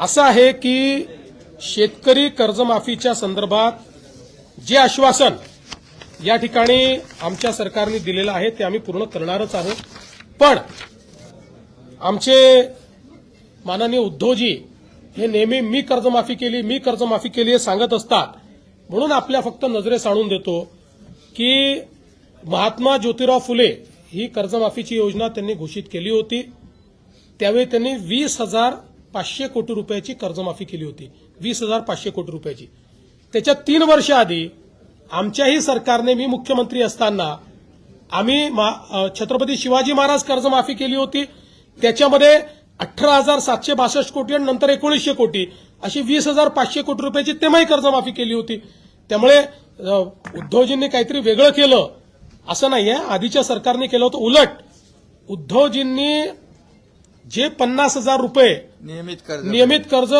असं आहे की शेतकरी कर्जमाफीच्या संदर्भात जे आश्वासन या ठिकाणी आमच्या सरकारने दिलेलं आहे ते आम्ही पूर्ण करणारच आहोत. पण आमचे माननीय उद्धवजी हे नेहमी मी कर्जमाफी केली मी कर्जमाफी केली हे सांगत असतात. म्हणून आपल्या फक्त नजरेस आणून देतो की महात्मा ज्योतिराव फुले ही कर्जमाफीची योजना त्यांनी घोषित केली होती. त्यावेळी त्यांनी वीस हजार पाचशे कोटी रुपयाची कर्जमाफी केली होती. वीस हजार पाचशे कोटी रुपयाची. त्याच्या तीन वर्ष आधी आमच्याही सरकारने मी मुख्यमंत्री असताना आम्ही मा- छत्रपती शिवाजी महाराज कर्जमाफी केली होती. त्याच्यामध्ये अठरा हजार सातशे बासष्ट कोटी आणि नंतर एकोणीसशे कोटी अशी वीस हजार पाचशे कोटी रुपयाची तेव्हाही कर्जमाफी केली होती. त्यामुळे उद्धवजींनी काहीतरी वेगळं केलं. असं नाहीये. आधीच्या सरकारने केलं होतं उलट. उद्धवजींनी जे पन्नास हजार रुपये नियमित कर्ज नियमित कर्ज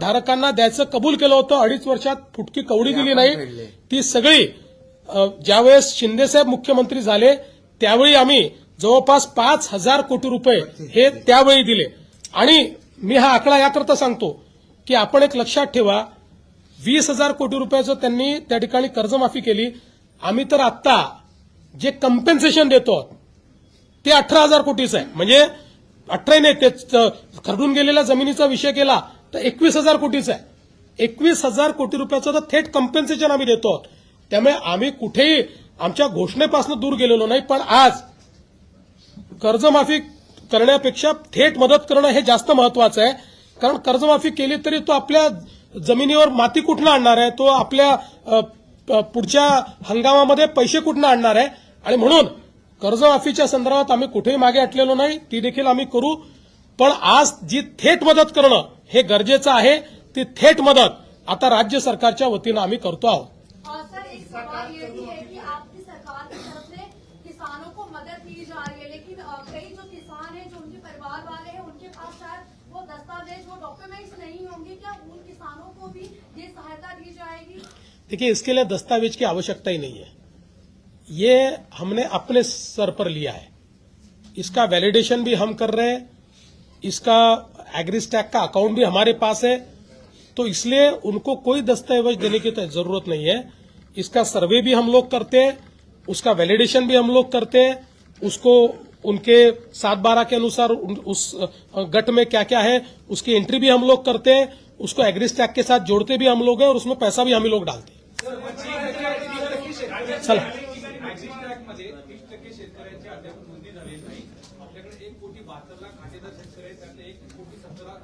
धारकांना द्यायचं कबूल केलं होतं. अडीच वर्षात फुटकी कवडी दिली नाही. ती सगळी ज्यावेळेस शिंदेसाहेब मुख्यमंत्री झाले त्यावेळी आम्ही जवळपास पाच हजार कोटी रुपये हे त्यावेळी दिले. आणि मी हा आकडा याकरता सांगतो की आपण एक लक्षात ठेवा वीस हजार कोटी रुपयाचं त्यांनी त्या ठिकाणी कर्जमाफी केली. आम्ही तर आत्ता जे कम्पेन्सेशन देतो ते अठरा हजार कोटीचं आहे. म्हणजे अठरा नाही ते खरडून गेलेल्या जमिनीचा विषय केला तर एकवीस हजार कोटीचा आहे. एकवीस हजार कोटी रुपयाचं तर थेट कम्पेन्सेशन आम्ही देतो. आहोत त्यामुळे आम्ही कुठेही आमच्या घोषणेपासून दूर गेलेलो नाही पण आज कर्जमाफी करण्यापेक्षा थेट मदत करणं हे जास्त महत्वाचं आहे. कारण कर्जमाफी केली तरी तो आपल्या जमिनीवर माती कुठनं आणणार आहे? तो आपल्या प- पुढच्या हंगामामध्ये पैसे कुठनं आणणार आहे? आणि म्हणून कर्जमाफीच्या संदर्भात आम्ही कुठेही मागे हटलेलो नाही ती देखील आम्ही करू. पण आज जी थेट मदत करणं हे गरजेचं आहे ती थेट मदत आता राज्य सरकारच्या वतीनं आम्ही करतो आहोत. और सर एक सवाल ये भी है कि आपकी सरकार की तरफ से किसानों को मदद दी जा रही है लेकिन अ, कई जो किसान हैं जो उनके परिवार वाले हैं उनके पास शायद वो दस्तावेज वो डॉक्यूमेंट्स नहीं होंगे क्या उन किसानों को भी ये सहायता दी जाएगी? देखिए इसके लिए दस्तावेज की आवश्यकता ही नहीं है। ये हमने अपने सर पर लिया है। इसका वैलिडेशन भी हम कर रहे हैं। इसका एग्रीस्टैक का अकाउंट भी हमारे पास है। तो इसलिए उनको कोई दस्तावेज़ देने की तो ज़रूरत नहीं है। इसका सर्वे भी हम लोग करते हैं। उसका वैलिडेशन भी हम लोग करते हैं। उसको उनके सात बारह के अनुसार उस गट में क्या क्या है उसकी एंट्री भी हम लोग करते हैं। उसको एग्रीस्टैक के साथ जोड़ते भी हम लोग हैं और उसमें पैसा भी हम लोग डालते हैं। चला। मध्ये तीस टक्के शेतकऱ्यांची अद्याप नोंदणी झालेली नाही. आपल्याकडे एक कोटी बहात्तर लाख खातेदार शेतकरी आहेत. त्यातले एक कोटी सत्तर लाख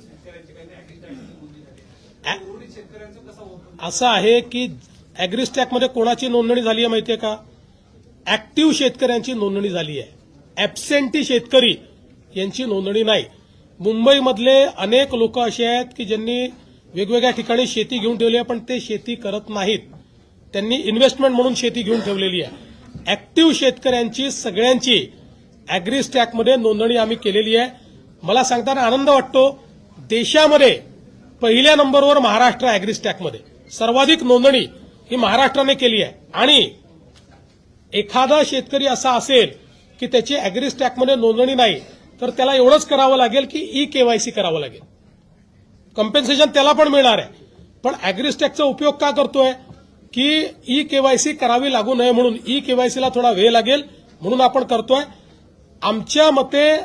शेतकऱ्यांची काही नोंदणी झाली उर्वरित शेतकऱ्यांचं कसं असं आहे की अॅग्रिस्टॅकमध्ये कोणाची नोंदणी झाली आहे माहितीये का? ऍक्टिव्ह शेतकऱ्यांची नोंदणी झाली आहे. ऍबसेंटी शेतकरी यांची नोंदणी नाही. मुंबईमधले अनेक लोक असे आहेत की ज्यांनी वेगवेगळ्या ठिकाणी शेती घेऊन ठेवली आहे पण ते शेती करत नाहीत. त्यांनी इन्व्हेस्टमेंट म्हणून शेती घेऊन ठेवलेली आहे. ऍक्टिव्ह शेतकऱ्यांची सगळ्यांची अॅग्रिस्टॅकमध्ये नोंदणी आम्ही केलेली आहे. मला सांगताना आनंद वाटतो देशामध्ये पहिल्या नंबरवर महाराष्ट्र अॅग्रिस्टॅकमध्ये सर्वाधिक नोंदणी ही महाराष्ट्राने केली आहे. आणि एखादा शेतकरी असा असेल की त्याची अॅग्रिस्टॅकमध्ये नोंदणी नाही तर त्याला एवढंच करावं लागेल की ई केवायसी करावं लागेल. कम्पेन्सेशन त्याला पण मिळणार आहे. पण अॅग्रिस्टॅकचा उपयोग का करतोय? की ई केवायसी करावी लागू नये म्हणून ई केवायसीला थोडा वेळ लागेल म्हणून आपण करतोय. आमच्या मते